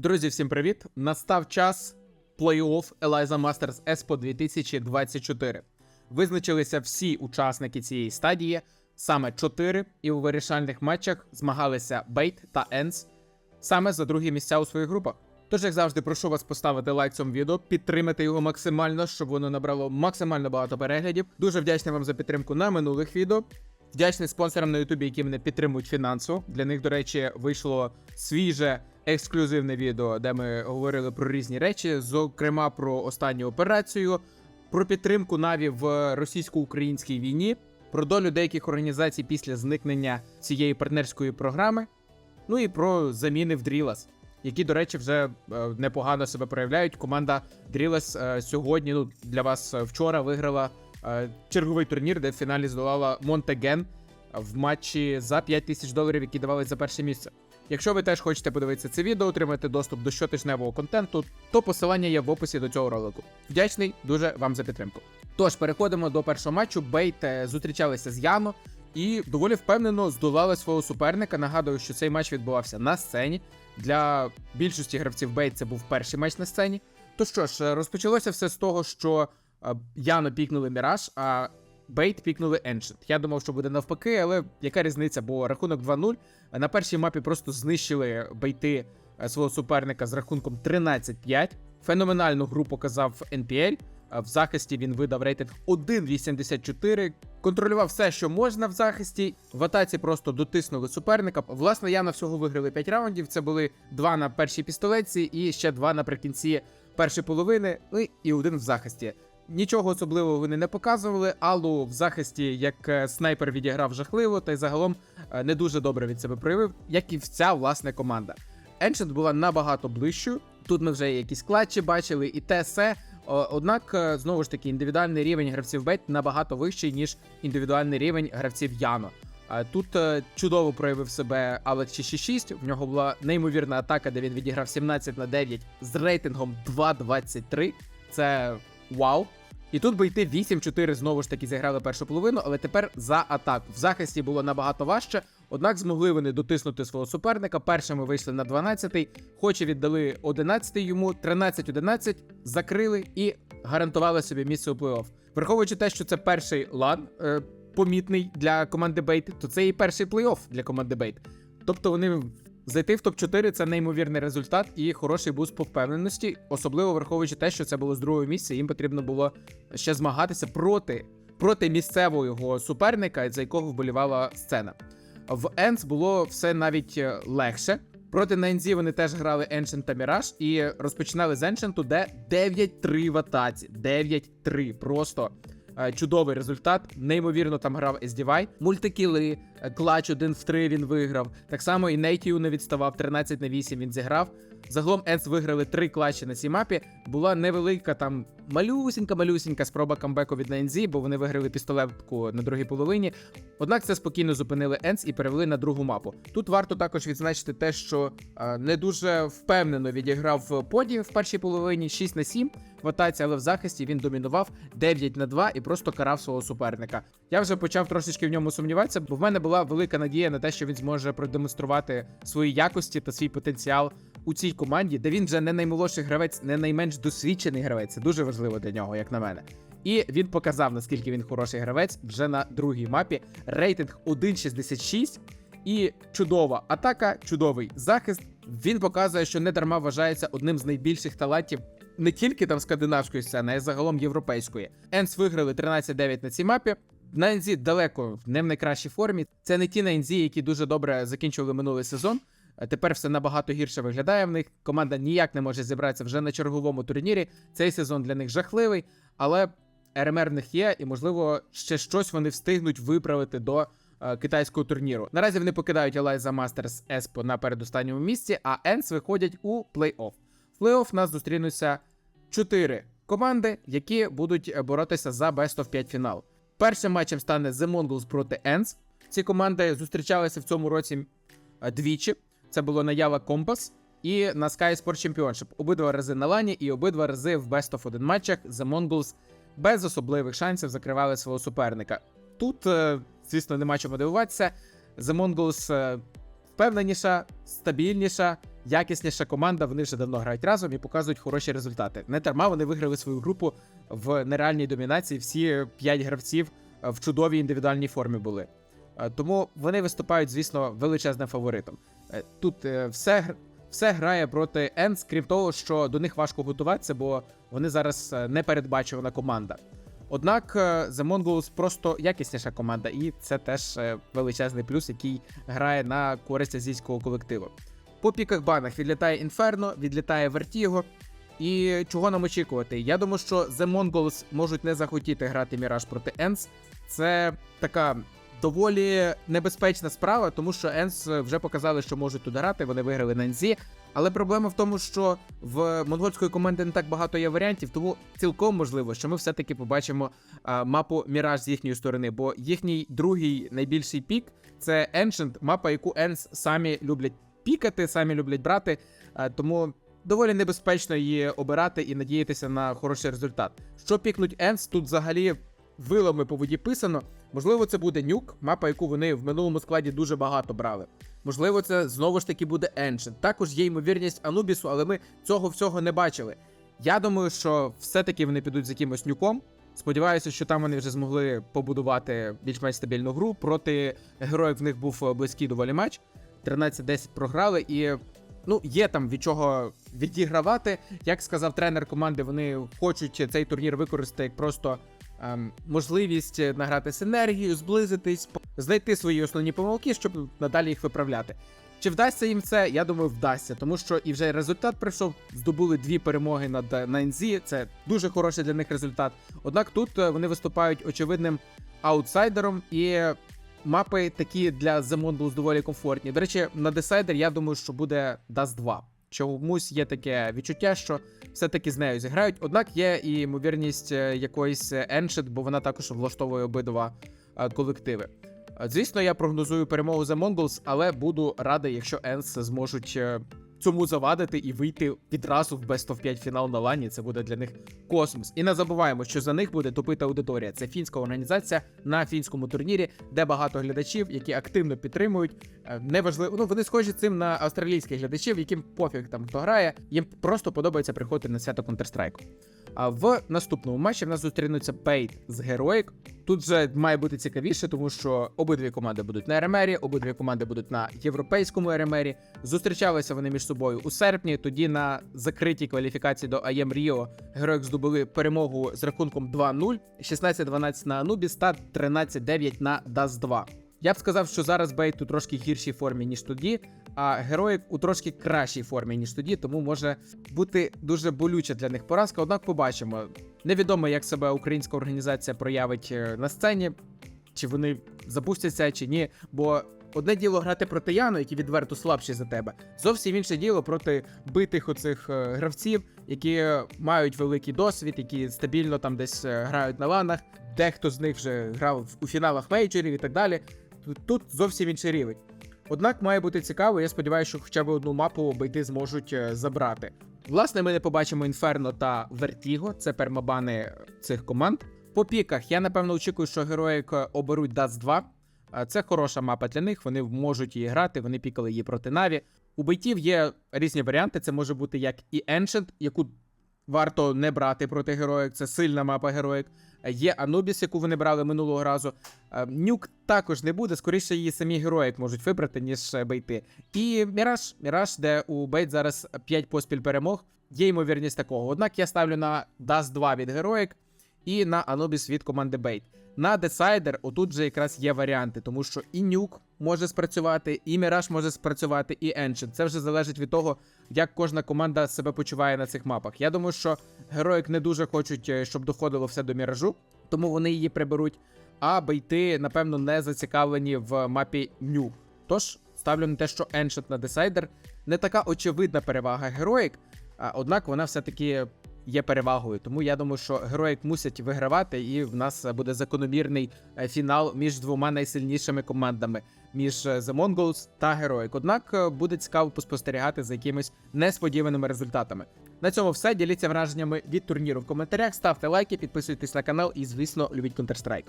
Друзі, всім привіт! Настав час плей-офф Eliza Masters Expo 2024. Визначилися всі учасники цієї стадії, саме 4, і у вирішальних матчах змагалися Бейт та Енс саме за другі місця у своїх групах. Тож, як завжди, прошу вас поставити лайк цьому відео, підтримати його максимально, щоб воно набрало максимально багато переглядів. Дуже вдячний вам за підтримку на минулих відео. Вдячний спонсорам на Ютубі, які мене підтримують фінансово. Для них, до речі, вийшло свіже ексклюзивне відео, де ми говорили про різні речі, зокрема про останню операцію, про підтримку Наві в російсько-українській війні, про долю деяких організацій після зникнення цієї партнерської програми, ну і про заміни в Дрілас, які, до речі, вже е, непогано себе проявляють. Команда Дрілас е, сьогодні, ну для вас е, вчора виграла черговий турнір, де в фіналі здолала Монтеген в матчі за 5 тисяч доларів, які давались за перше місце. Якщо ви теж хочете подивитися це відео, отримати доступ до щотижневого контенту, то посилання є в описі до цього ролику. Вдячний дуже вам за підтримку. Тож переходимо до першого матчу. Бейт е, зустрічалися з Яно і доволі впевнено здолали свого суперника. Нагадую, що цей матч відбувався на сцені. Для більшості гравців Бейт це був перший матч на сцені. То що ж, е, розпочалося все з того, що е, Яно пікнули Міраж, а Бейт пікнули Ancient. Я думав, що буде навпаки, але яка різниця? Бо рахунок 2-0. На першій мапі просто знищили бейти е, свого суперника з рахунком 13-5. Феноменальну гру показав NPL. В захисті він видав рейтинг 1.84, контролював все, що можна в захисті. В атаці просто дотиснули суперника. Власне, я на всього виграли 5 раундів. Це були два на першій пістолетці і ще два наприкінці першої половини, ну і один в захисті. Нічого особливого вони не показували. Аллу в захисті як е, снайпер відіграв жахливо, та й загалом е, не дуже добре від себе проявив, як і вся власне команда. Ancient була набагато ближчою. Тут ми вже якісь клатчі бачили, і те все. Однак, е, знову ж таки, індивідуальний рівень гравців Бейт набагато вищий, ніж індивідуальний рівень гравців Яно. Тут чудово проявив себе Алекс 666, В нього була неймовірна атака, де він відіграв 17 на 9 з рейтингом 2.23. Це вау. І тут бейти 8-4 знову ж таки зіграли першу половину, але тепер за атаку. В захисті було набагато важче, однак змогли вони дотиснути свого суперника. Першими вийшли на 12-й, хоч і віддали 11-й йому, 13-11, закрили і гарантували собі місце у плей-офф. Враховуючи те, що це перший лан е, помітний для команди Бейт, то це і перший плей-офф для команди Бейт. Тобто вони Зайти в топ-4 це неймовірний результат і хороший буст по впевненості, особливо враховуючи те, що це було з другого місця. Їм потрібно було ще змагатися проти проти місцевого суперника, за якого вболівала сцена. В Енс було все навіть е, легше. Проти ННЗ вони теж грали Ancient та Mirage і розпочинали з Ancient, де 9-3 в атаці. 9-3. Просто Е, чудовий результат. Неймовірно там грав SDY. Мультикіли, клач 1 в 3 він виграв. Так само і Нейтію не відставав, 13 на 8 він зіграв. Загалом Енс виграли три клатчі на цій мапі. Була невелика там малюсінька-малюсінька спроба камбеку від ННЗ, бо вони виграли пістолетку на другій половині. Однак це спокійно зупинили Енс і перевели на другу мапу. Тут варто також відзначити те, що а, не дуже впевнено відіграв поді в першій половині 6 на 7 в атаці, але в захисті він домінував 9 на 2 і просто карав свого суперника. Я вже почав трошечки в ньому сумніватися, бо в мене була велика надія на те, що він зможе продемонструвати свої якості та свій потенціал у цій команді, де він вже не наймолодший гравець, не найменш досвідчений гравець. Це дуже важливо для нього, як на мене. І він показав, наскільки він хороший гравець вже на другій мапі. Рейтинг 1.66 і чудова атака, чудовий захист. Він показує, що не дарма вважається одним з найбільших талантів не тільки там скандинавської сцени, а й загалом європейської. Енс виграли 13-9 на цій мапі. На НЗ далеко не в найкращій формі. Це не ті на НЗ, які дуже добре закінчували минулий сезон. Тепер все набагато гірше виглядає в них. Команда ніяк не може зібратися вже на черговому турнірі. Цей сезон для них жахливий, але РМР в них є, і, можливо, ще щось вони встигнуть виправити до е, китайського турніру. Наразі вони покидають Eliza Masters Еспо на передостанньому місці, а Енс виходять у плей-офф. В плей-офф нас зустрінуться чотири команди, які будуть боротися за Best of 5 фінал. Першим матчем стане The Mongols проти Енс. Ці команди зустрічалися в цьому році е, двічі. Це було наява Компас і на Sky Sport Championship. Обидва рази на лані і обидва рази в Best of 1 матчах The Mongols без особливих шансів закривали свого суперника. Тут, е, звісно, нема чому дивуватися. The Mongols е, впевненіша, стабільніша, якісніша команда. Вони вже давно грають разом і показують хороші результати. Не дарма вони виграли свою групу в нереальній домінації. Всі п'ять гравців е, в чудовій індивідуальній формі були. Е, Тому вони виступають, звісно, величезним фаворитом. Е, Тут все, все грає проти Енс, крім того, що до них важко готуватися, бо вони зараз непередбачувана команда. Однак е, The Mongols просто якісніша команда, і це теж е, величезний плюс, який грає на користь азійського колективу. По піках банах відлітає Інферно, відлітає Вертіго. І чого нам очікувати? Я думаю, що The Mongols можуть не захотіти грати Міраж проти Енс. Це така доволі небезпечна справа, тому що Енс вже показали, що можуть тут грати. Вони виграли на Ензі. Але проблема в тому, що в монгольської команди не так багато є варіантів, тому цілком можливо, що ми все-таки побачимо а, мапу Міраж з їхньої сторони, бо їхній другий найбільший пік це Ancient, мапа, яку Енс самі люблять пікати, самі люблять брати. А, тому доволі небезпечно її обирати і надіятися на хороший результат. Що пікнуть Енс, тут взагалі вилами по воді писано. Можливо, це буде нюк, мапа, яку вони в минулому складі дуже багато брали. Можливо, це знову ж таки буде Ancient. Також є ймовірність Анубісу, але ми цього всього не бачили. Я думаю, що все-таки вони підуть з якимось нюком. Сподіваюся, що там вони вже змогли побудувати більш-менш стабільну гру. Проти героїв в них був е, близький доволі матч. 13-10 програли, і ну, є там від чого відігравати. Як сказав тренер команди, вони хочуть цей турнір використати як просто ем, можливість награти синергію, зблизитись, знайти свої основні помилки, щоб надалі їх виправляти. Чи вдасться їм це? Я думаю, вдасться, тому що і вже результат прийшов. Здобули дві перемоги над е, на НЗ. Це дуже хороший для них результат. Однак тут е, вони виступають очевидним аутсайдером, і мапи такі для The Mongols доволі комфортні. До речі, на десайдер я думаю, що буде Dust 2. Чомусь є таке відчуття, що все-таки з нею зіграють. Однак є і ймовірність е, якоїсь еншит, бо вона також влаштовує обидва е, колективи. Е, Звісно, я прогнозую перемогу за Mongols, але буду радий, якщо Енс зможуть е, цьому завадити і вийти відразу в Best of 5 фінал на лані. Це буде для них космос. І не забуваємо, що за них буде топита аудиторія. Це фінська організація на фінському турнірі, де багато глядачів, які активно підтримують. Е, Неважливо, ну вони схожі цим на австралійських глядачів, яким пофіг там хто грає. Їм просто подобається приходити на свято Counter-Strike. А в наступному матчі в нас зустрінуться Пейт з Героїк. Тут вже має бути цікавіше, тому що обидві команди будуть на РМРі, обидві команди будуть на європейському РМРі. Зустрічалися вони між собою у серпні. Тоді на закритій кваліфікації до АЄМ Ріо Героїк здобули перемогу з рахунком 2-0, 16-12 на Анубіс та 13-9 на Dust 2. Я б сказав, що зараз Бейт у трошки гіршій формі, ніж тоді, а Героїк у трошки кращій формі, ніж тоді, тому може бути дуже болюча для них поразка. Однак побачимо. Невідомо, як себе українська організація проявить е, на сцені, чи вони запустяться, чи ні. Бо одне діло грати проти Яну, які відверто слабші за тебе. Зовсім інше діло проти битих оцих е, гравців, які мають великий досвід, які стабільно там десь е, грають на ланах. Дехто з них вже грав у фіналах мейджорів і так далі. Тут зовсім інший рівень. Однак має бути цікаво, я сподіваюся, що хоча б одну мапу бейти зможуть е, забрати. Власне, ми не побачимо Інферно та Вертіго, це пермабани цих команд. По піках я напевно очікую, що героїк е, оберуть Dust 2. Е, Це хороша мапа для них, вони можуть її грати, вони пікали її проти Наві. У бейтів є різні варіанти. Це може бути як і Ancient, яку варто не брати проти героїк. Це сильна мапа героїк. Е, Є Анубіс, яку вони брали минулого разу. Е, Нюк також не буде, скоріше її самі героїк можуть вибрати, ніж е, бейти. І Міраж, Міраж, де у Бейт зараз 5 поспіль перемог. Є ймовірність такого. Однак я ставлю на Даст 2 від героїк і на Анубіс від команди Бейт. На Decider отут же якраз є варіанти, тому що і Нюк може спрацювати, і Міраж може спрацювати, і Ancient. Це вже залежить від того, як кожна команда себе почуває на цих мапах. Я думаю, що героїк не дуже хочуть, е, щоб доходило все до міражу, тому вони її приберуть. А бейти, напевно, не зацікавлені в мапі Ню. Тож ставлю на те, що Ancient на Decider не така очевидна перевага героїк, однак вона все-таки є перевагою. Тому я думаю, що героїк мусять вигравати, і в нас буде закономірний е, фінал між двома найсильнішими командами між е, The Mongols та Героїк. Однак е, буде цікаво поспостерігати за якимись несподіваними результатами. На цьому все. Діліться враженнями від турніру в коментарях, ставте лайки, підписуйтесь на канал і, звісно, любіть Counter-Strike.